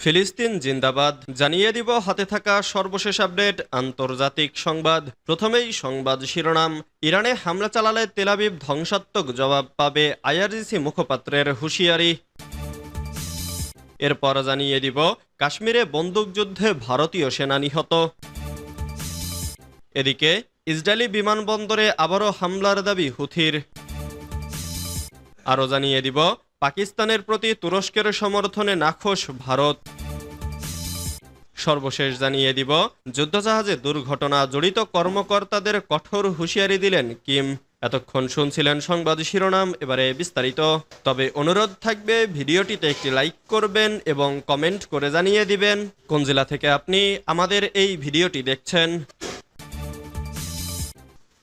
ফিলিস্তিন জিন্দাবাদ। জানিয়ে দিব, হাতে থাকা সর্বশেষ আপডেট, আন্তর্জাতিক সংবাদ। প্রথমেই সংবাদ শিরোনাম। ইরানে হামলা চালালে তেলাবিব ধ্বংসাত্মক জবাব পাবে আইআরজিসি মুখপাত্রের হুঁশিয়ারি। এরপর জানিয়ে দিব, কাশ্মীরে বন্দুকযুদ্ধে ভারতীয় সেনা নিহত। এদিকে, ইসরায়েলি বিমানবন্দরে আবারও হামলার দাবি হুথির। আরও জানিয়ে দিব পাকিস্তানের প্রতি তুরস্কের সমর্থনে নাখোশ ভারত। সর্বশেষ জানিয়ে দিব, যুদ্ধজাহাজে দুর্ঘটনা জড়িত কর্মকর্তাদের কঠোর হুঁশিয়ারি দিলেন কিম। এতক্ষণ শুনছিলেন সংবাদ শিরোনাম, এবারে বিস্তারিত। তবে অনুরোধ থাকবে, ভিডিওটিতে একটি লাইক করবেন এবং কমেন্ট করে জানিয়ে দিবেন। কোন জেলা থেকে আপনি আমাদের এই ভিডিওটি দেখছেন?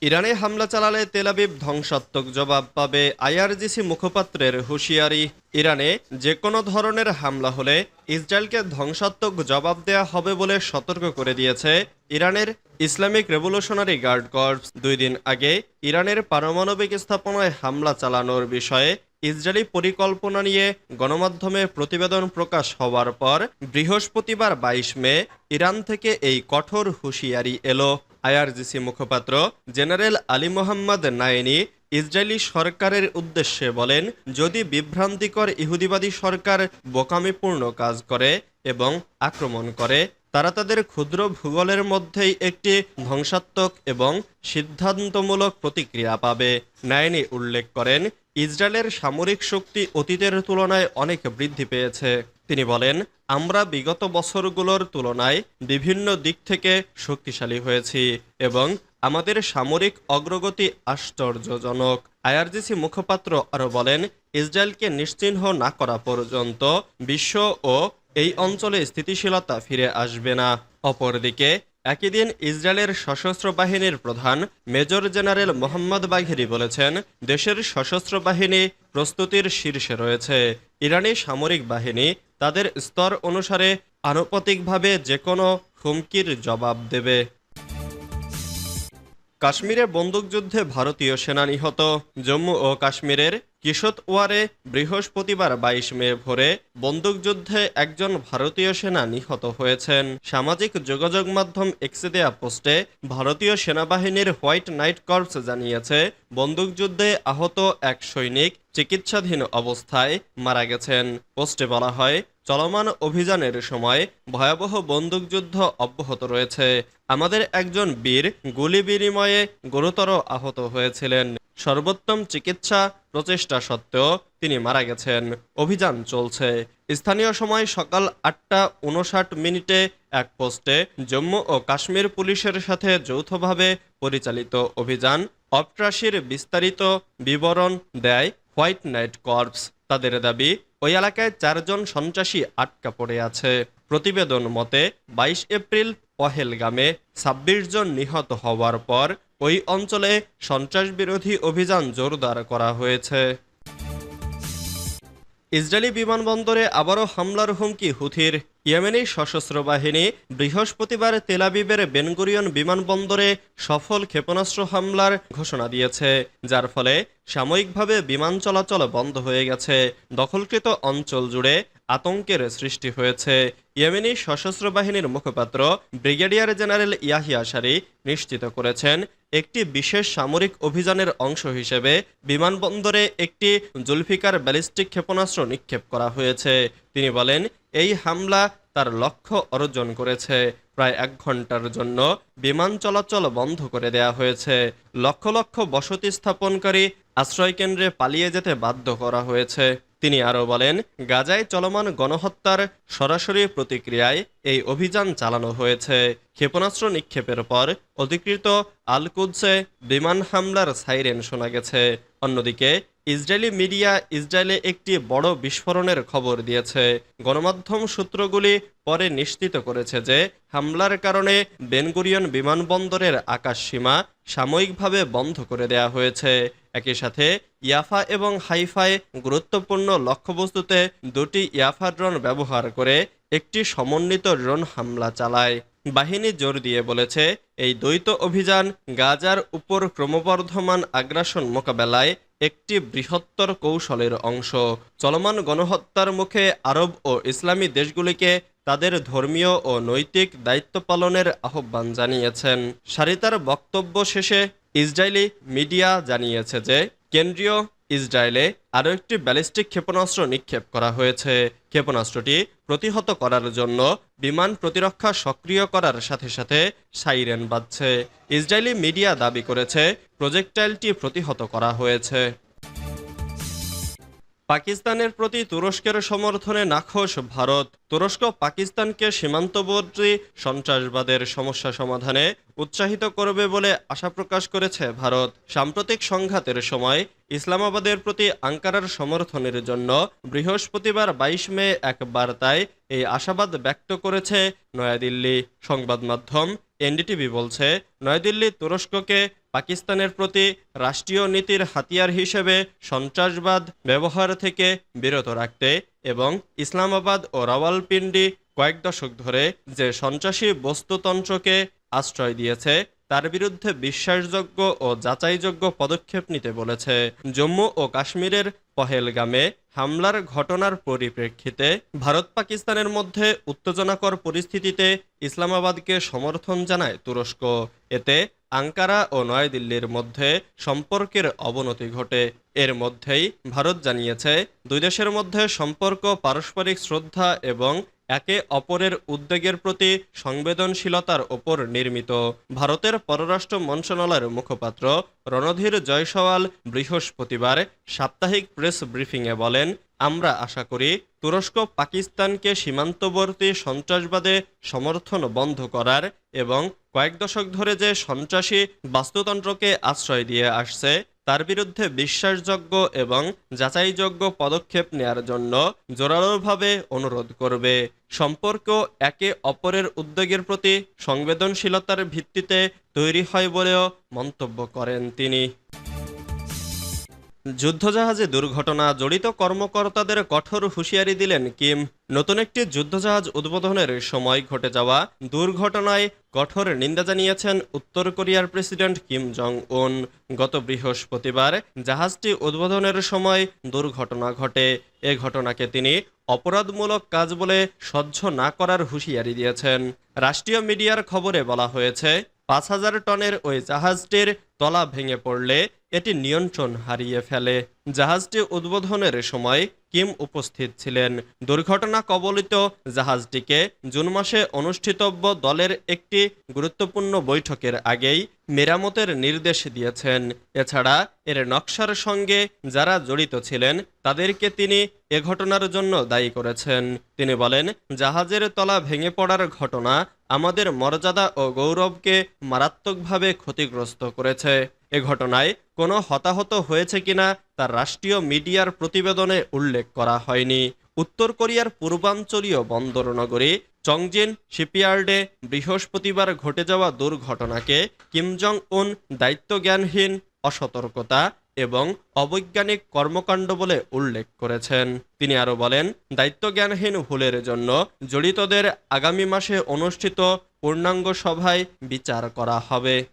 ইরানে হামলা চালালে তেলাবিব ধ্বংসাত্মক জবাব পাবে আইআরজিসি মুখপাত্রের হুঁশিয়ারি। ইরানে যে কোনো ধরনের হামলা হলে ইসরায়েলকে ধ্বংসাত্মক জবাব দেয়া হবে বলে সতর্ক করে দিয়েছে ইরানের ইসলামিক রেভলিউশনারি গার্ড কর্পস। দুই দিন আগে ইরানের পারমাণবিক স্থাপনায় হামলা চালানোর বিষয়ে ইসরায়েলি পরিকল্পনা নিয়ে গণমাধ্যমে প্রতিবেদন প্রকাশ হওয়ার পর বৃহস্পতিবার বাইশ মে ইরান থেকে এই কঠোর হুঁশিয়ারি এলো। আইআরজিসি মুখপাত্র general Ali Mohammad Naini Israeli সরকারের উদ্দেশ্যে বলেন, যদি বিভ্রান্তিকর ইহুদিবাদী সরকার বোকামিপূর্ণ কাজ করে এবং আক্রমণ করে, তারা তাদের ক্ষুদ্র ভূগোলের মধ্যেই একটি ধ্বংসাত্মক এবং সিদ্ধান্তমূলক প্রতিক্রিয়া পাবে। নাইনি উল্লেখ করেন ইসরায়েলের সামরিক শক্তি অতীতের তুলনায় অনেক বৃদ্ধি পেয়েছে। তিনি বলেন, আমরা বিগত বছরগুলোর তুলনায় বিভিন্ন দিক থেকে শক্তিশালী হয়েছি এবং আমাদের সামরিক অগ্রগতি আশ্চর্যজনক। আইআরজিসি মুখপাত্র আরও বলেন, ইসরায়েলকে নিশ্চিহ্ন না করা পর্যন্ত বিশ্ব ও এই অঞ্চলে স্থিতিশীলতা ফিরে আসবে না। অপরদিকে একই দিন ইসরায়েলের সশস্ত্র বাহিনীর প্রধান মেজর জেনারেল মোহাম্মদ বাঘেরি বলেছেন, দেশের সশস্ত্র বাহিনী প্রস্তুতির শীর্ষে রয়েছে। ইরানি সামরিক বাহিনী তাদের স্তর অনুসারে আনুপাতিকভাবে যে কোনো হুমকির জবাব দেবে। কাশ্মীরে বন্দুকযুদ্ধে ভারতীয় সেনা নিহত। জম্মু ও কাশ্মীরের কিশতওয়ারে বৃহস্পতিবার বাইশ মে ভোরে বন্দুকযুদ্ধে একজন ভারতীয় সেনা নিহত হয়েছেন। সামাজিক যোগাযোগ মাধ্যম এক্সে দেয়া পোস্টে ভারতীয় সেনাবাহিনীর হোয়াইট নাইট কর্পস জানিয়েছে, বন্দুকযুদ্ধে আহত এক সৈনিক চিকিৎসাধীন অবস্থায় মারা গেছেন। পোস্টে বলা হয়, চলমান অভিযানের সময় ভয়াবহ বন্দুকযুদ্ধ অব্যাহত রয়েছে। আমাদের একজন বীর গুলি বিনিময়ে গুরুতর আহত হয়েছিলেন। সর্বোত্তম চিকিৎসা প্রচেষ্টা সত্ত্বেও তিনি মারা গেছেন। অভিযান চলছে। স্থানীয় সময় সকাল আটটা উনষাট মিনিটে এক পোস্টে জম্মু ও কাশ্মীর পুলিশের সাথে যৌথভাবে পরিচালিত অভিযান অপট্রাসির বিস্তারিত বিবরণ দেয় হোয়াইট নাইট কর্পস। তাদের দাবি, ওই এলাকায় চারজন সন্ত্রাসী আটকা পড়ে আছে। প্রতিবেদন মতে, বাইশ এপ্রিল পহেলগামে ছাব্বিশ জন নিহত হওয়ার পর ওই অঞ্চলে সন্ত্রাস বিরোধী অভিযান জোরদার করা হয়েছে। ইসরায়েলি বিমানবন্দরে আবারও হামলার হুমকি হুথির ইয়েমেনি সশস্ত্র বাহিনী বৃহস্পতিবার তেলাবিবের বেনগুরিয়ন বিমানবন্দরে সফল ক্ষেপণাস্ত্র হামলার ঘোষণা দিয়েছে, যার ফলে সাময়িকভাবে বিমান চলাচল বন্ধ হয়ে গেছে। দখলকৃত অঞ্চল জুড়ে আতঙ্কের সৃষ্টি হয়েছে। ইয়েমেনি সশস্ত্র বাহিনীর মুখপাত্র ব্রিগেডিয়ার জেনারেল ইয়াহিয়া সারি নিশ্চিত করেছেন, একটি বিশেষ সামরিক অভিযানের অংশ হিসেবে বিমানবন্দরে একটি জুলফিকার ব্যালিস্টিক ক্ষেপণাস্ত্র নিক্ষেপ করা হয়েছে। তিনি বলেন, এই হামলা তার লক্ষ্য অর্জন করেছে। প্রায় এক ঘণ্টার জন্য বিমান চলাচল বন্ধ করে দেয়া হয়েছে। লক্ষ লক্ষ বসতি স্থাপনকারী আশ্রয়কেন্দ্রে পালিয়ে যেতে বাধ্য করা হয়েছে। তিনি আরও বলেন, গাজায় চলমান গণহত্যার সরাসরি প্রতিক্রিয়ায় এই অভিযান চালানো হয়েছে। ক্ষেপণাস্ত্র নিক্ষেপের পর অধিকৃত আলকুদসে বিমান হামলার সাইরেন শোনা গেছে। অন্যদিকে, ইসরায়েলি মিডিয়া ইসরায়েলে একটি বড় বিস্ফোরণের খবর দিয়েছে। গণমাধ্যম সূত্রগুলি পরে নিশ্চিত করেছে যে, হামলার কারণে বেনগুরিয়ন বিমানবন্দরের আকাশসীমা সাময়িকভাবে বন্ধ করে দেয়া হয়েছে। একই সাথে ইয়াফা এবং হাইফায় গুরুত্বপূর্ণ লক্ষ্যবস্তুতে দুটি ইয়াফা ড্রোন ব্যবহার করে একটি সমন্বিত ড্রোন হামলা চালায়। বাহিনী জোর দিয়ে বলেছে, এই দ্বৈত অভিযান গাজার উপর ক্রমবর্ধমান আগ্রাসন মোকাবেলায় একটি বৃহত্তর কৌশলের অংশ। চলমান গণহত্যার মুখে আরব ও ইসলামী দেশগুলিকে তাদের ধর্মীয় ও নৈতিক দায়িত্ব পালনের আহ্বান জানিয়েছেন। সারিতার বক্তব্য শেষে ইসরায়েলি মিডিয়া জানিয়েছে যে কেন্দ্রীয় ইসরায়েলে আরও একটি ব্যালিস্টিক ক্ষেপণাস্ত্র নিক্ষেপ করা হয়েছে। ক্ষেপণাস্ত্রটি প্রতিহত করার জন্য বিমান প্রতিরক্ষা সক্রিয় করার সাথে সাথে সাইরেন বাজছে। ইসরায়েলি মিডিয়া দাবি করেছে, প্রজেক্টাইলটি প্রতিহত করা হয়েছে। পাকিস্তানের প্রতি তুরস্কের সমর্থনে নাখোশ ভারত। তুরস্ক পাকিস্তানকে সীমান্তবর্তী সন্ত্রাসবাদের সমস্যা সমাধানে উৎসাহিত করবে বলে আশা প্রকাশ করেছে ভারত। সাম্প্রতিক সংঘাতের সময় ইসলামাবাদের প্রতি আঙ্কারার সমর্থনের জন্য বৃহস্পতিবার বাইশ মে এক বার্তায় এই আশাবাদ ব্যক্ত করেছে নয়াদিল্লি সংবাদ মাধ্যম। এনডিটিভি বলছে নয়াদিল্লি তুরস্ককে পাকিস্তানের প্রতি রাষ্ট্রীয় নীতির হাতিয়ার হিসেবে সন্ত্রাসবাদ ব্যবহার থেকে বিরত রাখতে এবং ইসলামাবাদ ও রাওয়ালপিন্ডি কয়েক দশক ধরে যে সন্ত্রাসী বস্তুতন্ত্রকে আশ্রয় দিয়েছে তার বিরুদ্ধে বিশ্বাসযোগ্য ও যাচাইযোগ্য পদক্ষেপ নিতে বলেছে। জম্মু ও কাশ্মীরের পহেলগামে হামলার ঘটনার পরিপ্রেক্ষিতে ভারত পাকিস্তানের মধ্যে উত্তেজনাকর পরিস্থিতিতে ইসলামাবাদকে সমর্থন জানায় তুরস্ক। এতে আঙ্কারা ও নয়াদিল্লির মধ্যে সম্পর্কের অবনতি ঘটে। এর মধ্যেই ভারত জানিয়েছে, দুই দেশের মধ্যে সম্পর্ক, পারস্পরিক শ্রদ্ধা এবং একে অপরের উদ্বেগের প্রতি সংবেদনশীলতার ওপর নির্মিত। ভারতের পররাষ্ট্র মন্ত্রণালয়ের মুখপাত্র রণধীর জয়সওয়াল বৃহস্পতিবার সাপ্তাহিক প্রেস ব্রিফিংয়ে বলেন, আমরা আশা করি তুরস্ক পাকিস্তানকে সীমান্তবর্তী সন্ত্রাসবাদে সমর্থন বন্ধ করার এবং কয়েক দশক ধরে যে সন্ত্রাসী বাস্তুতন্ত্রকে আশ্রয় দিয়ে আসছে তার বিরুদ্ধে বিশ্বাসযোগ্য এবং যাচাইযোগ্য পদক্ষেপ নেয়ার জন্য জোরালোভাবে অনুরোধ করবে। সম্পর্ক একে অপরের উদ্যোগের প্রতি সংবেদনশীলতার ভিত্তিতে তৈরি হয় বলেও মন্তব্য করেন তিনি। যুদ্ধজাহাজে দুর্ঘটনা জড়িত কর্মকর্তাদের কঠোর হুঁশিয়ারি দিলেন কিম। নতুন একটি যুদ্ধজাহাজ উদ্বোধনের সময় ঘটে যাওয়া দুর্ঘটনায় কঠোর নিন্দা জানিয়েছেন উত্তর কোরিয়ার প্রেসিডেন্ট কিম জং উন গত বৃহস্পতিবার জাহাজটি উদ্বোধনের সময় দুর্ঘটনা ঘটে। এ ঘটনাকে তিনি অপরাধমূলক কাজ বলে সহ্য না করার হুঁশিয়ারি দিয়েছেন। রাষ্ট্রীয় মিডিয়ার খবরে বলা হয়েছে, পাঁচ হাজার টনের ওই জাহাজটির তলা ভেঙে পড়লে এটি নিয়ন্ত্রণ হারিয়ে ফেলে। জাহাজটি উদ্বোধনের সময় কিম উপস্থিত ছিলেন। দুর্ঘটনা কবলিত জাহাজটিকে জুন মাসে অনুষ্ঠিতব্য দলের একটি গুরুত্বপূর্ণ বৈঠকের আগেই মেরামতের নির্দেশ দিয়েছেন। এছাড়া এর নকশার সঙ্গে যারা জড়িত ছিলেন, তাদেরকে তিনি এ ঘটনার জন্য দায়ী করেছেন। তিনি বলেন, জাহাজের তলা ভেঙে পড়ার ঘটনা আমাদের মর্যাদা ও গৌরবকে মারাত্মকভাবে ক্ষতিগ্রস্ত করেছে। এ ঘটনায় কোনো হতাহত হয়েছে কিনা তা রাষ্ট্রীয় মিডিয়ার প্রতিবেদনে উল্লেখ করা হয়নি। উত্তর কোরিয়ার পূর্বাঞ্চলীয় বন্দর নগরী চংজিন শিপইয়ার্ডে বৃহস্পতিবার ঘটে যাওয়া দুর্ঘটনাকে কিম জং উন দায়িত্বজ্ঞানহীন, অসতর্কতা এবং অবৈজ্ঞানিক কর্মকাণ্ড বলে উল্লেখ করেছেন। তিনি আরও বলেন, দায়িত্বজ্ঞানহীন ভুলের জন্য জড়িতদের আগামী মাসে অনুষ্ঠিত পূর্ণাঙ্গ সভায় বিচার করা হবে।